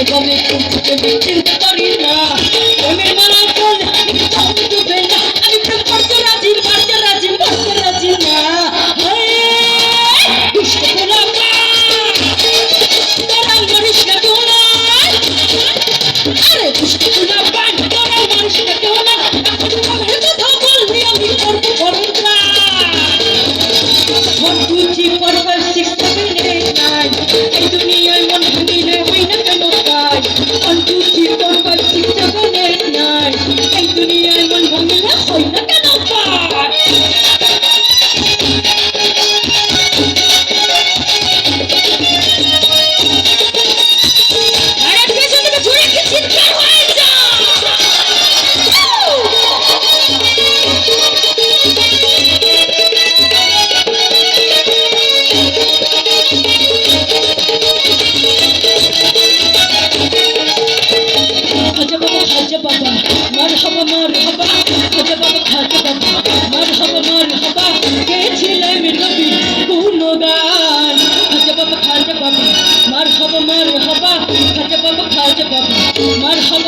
আমি চিন্তা করি না। আমি মারা হব মর হব হতে পাব থাকতে পাব মর হব মর হব গেছিলাম রবি? কোন গান হতে পাব থাকতে পাব। মর হব মর হব হতে পাব। থাকতে পাব মর হব